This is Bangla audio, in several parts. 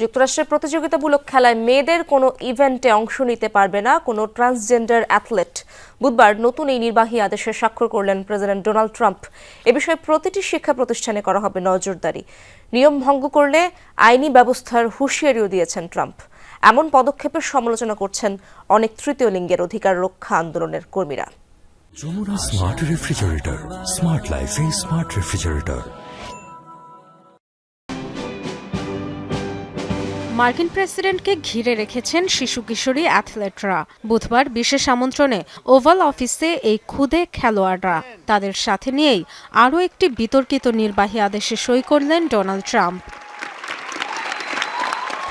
যুক্তরাষ্ট্রের প্রতিযোগিতামূলক খেলায় মেয়েদের কোনো ইভেন্টে অংশ নিতে পারবে না, কোনো ট্রান্সজেন্ডার অ্যাথলেট। বুধবার নতুন এই নির্বাহী আদেশে স্বাক্ষর করলেন প্রেসিডেন্ট ডোনাল্ড ট্রাম্প। এ বিষয়ে প্রতিটি শিক্ষা প্রতিষ্ঠানে করা হবে নজরদারি। নিয়ম ভঙ্গ করলে আইনি ব্যবস্থার হুঁশিয়ারিও দিয়েছেন ট্রাম্প। এমন পদক্ষেপের সমালোচনা করছেন অনেক তৃতীয় লিঙ্গের অধিকার রক্ষা আন্দোলনের কর্মীরা। যমুনা স্মার্ট রেফ্রিজারেটর, স্মার্ট লাইফে স্মার্ট রেফ্রিজারেটর। মার্কিন প্রেসিডেন্টকে ঘিরে রেখেছেন শিশু কিশোরী অ্যাথলেটরা। বুধবার বিশেষ আমন্ত্রণে ওভাল অফিসে এই খুদে খেলোয়াড়রা। তাদের সাথে নিয়েই আরও একটি বিতর্কিত নির্বাহী আদেশে সই করলেন ডোনাল্ড ট্রাম্প।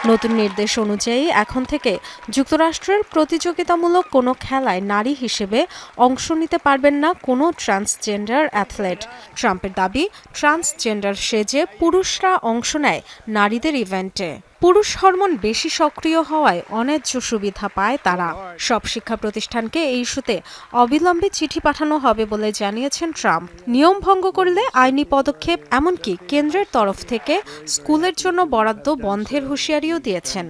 নতুন নির্দেশ অনুযায়ী এখন থেকে যুক্তরাষ্ট্রের প্রতিযোগিতামূলক কোনো খেলায় নারী হিসেবে অংশ নিতে পারবেন না কোনো ট্রান্সজেন্ডার অ্যাথলেট। ট্রাম্পের দাবি, ট্রান্সজেন্ডার সেজে পুরুষরা অংশ নেয় নারীদের ইভেন্টে। পুরুষ হরমোন বেশি সক্রিয় হওয়ায় অন্যায্য সুবিধা পায় তারা। সব শিক্ষা প্রতিষ্ঠানকে এই ইস্যুতে অবিলম্বে চিঠি পাঠানো হবে বলে জানিয়েছেন ট্রাম্প। নিয়ম ভঙ্গ করলে আইনি পদক্ষেপ এমনকি কেন্দ্রের তরফ থেকে স্কুলের জন্য বরাদ্দ বন্ধের হুঁশিয়ারিও দিয়েছেন।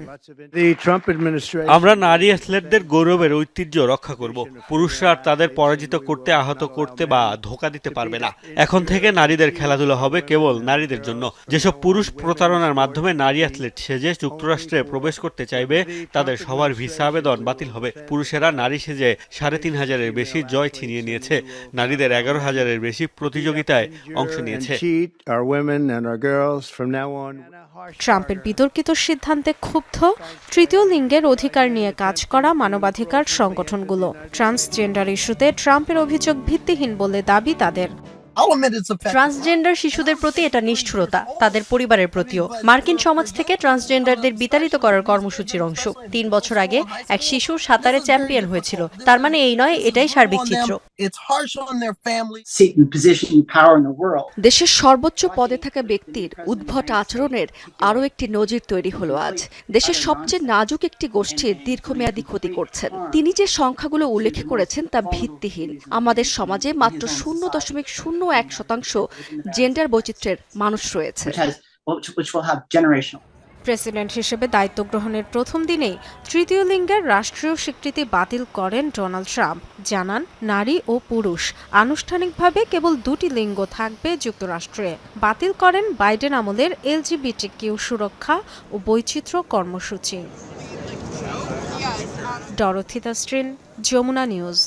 আমরা নারী অ্যাথলেটদের গৌরবের ঐতিহ্য রক্ষা করব। পুরুষরা আর তাদের পরাজিত করতে আহত করতে বা ধোকা দিতে পারবে না। এখন থেকে নারীদের খেলাধুলা হবে কেবল নারীদের জন্য। যেসব পুরুষ প্রতারণার মাধ্যমে নারী অ্যাথলেট সেজে যুক্তরাষ্ট্রে প্রবেশ করতে চাইবে তাদের সবার ভিসা আবেদন বাতিল হবে। পুরুষেরা নারী সেজে সাড়ে তিন হাজারের বেশি জয় ছিনিয়ে নিয়েছে। নারীদের এগারো হাজারের বেশি প্রতিযোগিতায় অংশ নিয়েছে. ট্রাম্পের বিতর্কিত সিদ্ধান্তে ক্ষুব্ধ তৃতীয় লিঙ্গের অধিকার নিয়ে কাজ করা মানবাধিকার সংগঠনগুলো। ট্রান্সজেন্ডার ইস্যুতে ট্রাম্পের অভিযোগ ভিত্তিহীন বলে দাবি তাদের। ট্রান্সজেন্ডার শিশুদের প্রতি এটা নিষ্ঠুরতা, তাদের পরিবারের প্রতিও। মার্কিন সমাজ থেকে ট্রান্সজেন্ডারদের বিতাড়িত করার কর্মসূচির অংশ। তিন বছর আগে এক শিশু সাঁতারে চ্যাম্পিয়ন হয়েছিল। তার মানে এই নয়, এটাই সার্বিক চিত্র। It's harsh on their family. seat and position and power in the world. দেশের সর্বোচ্চ পদে থাকা ব্যক্তির উদ্ভট আচরণের আরও একটি নজির তৈরি হলো আজ দেশের সবচেয়ে নাজুক একটি গোষ্ঠীর দীর্ঘমেয়াদী ক্ষতি করছেন তিনি যে সংখ্যাগুলো উল্লেখ করেছেন তা ভিত্তিহীন আমাদের সমাজে মাত্র শূন্য দশমিক শূন্য এক শতাংশ জেন্ডার বৈচিত্র্যের মানুষ রয়েছে প্রেসিডেন্ট হিসেবে দায়িত্ব গ্রহণের প্রথম দিনেই তৃতীয় লিঙ্গের রাষ্ট্রীয় স্বীকৃতি বাতিল করেন ডোনাল্ড ট্রাম্প। জানান, নারী ও পুরুষ আনুষ্ঠানিকভাবে কেবল দুটি লিঙ্গ থাকবে যুক্তরাষ্ট্রে। বাতিল করেন বাইডেন আমলের এলজিবিটি কিউ সুরক্ষা ও বৈচিত্র্য কর্মসূচি। ডরথিতা স্ট্রিন, যমুনা নিউজ।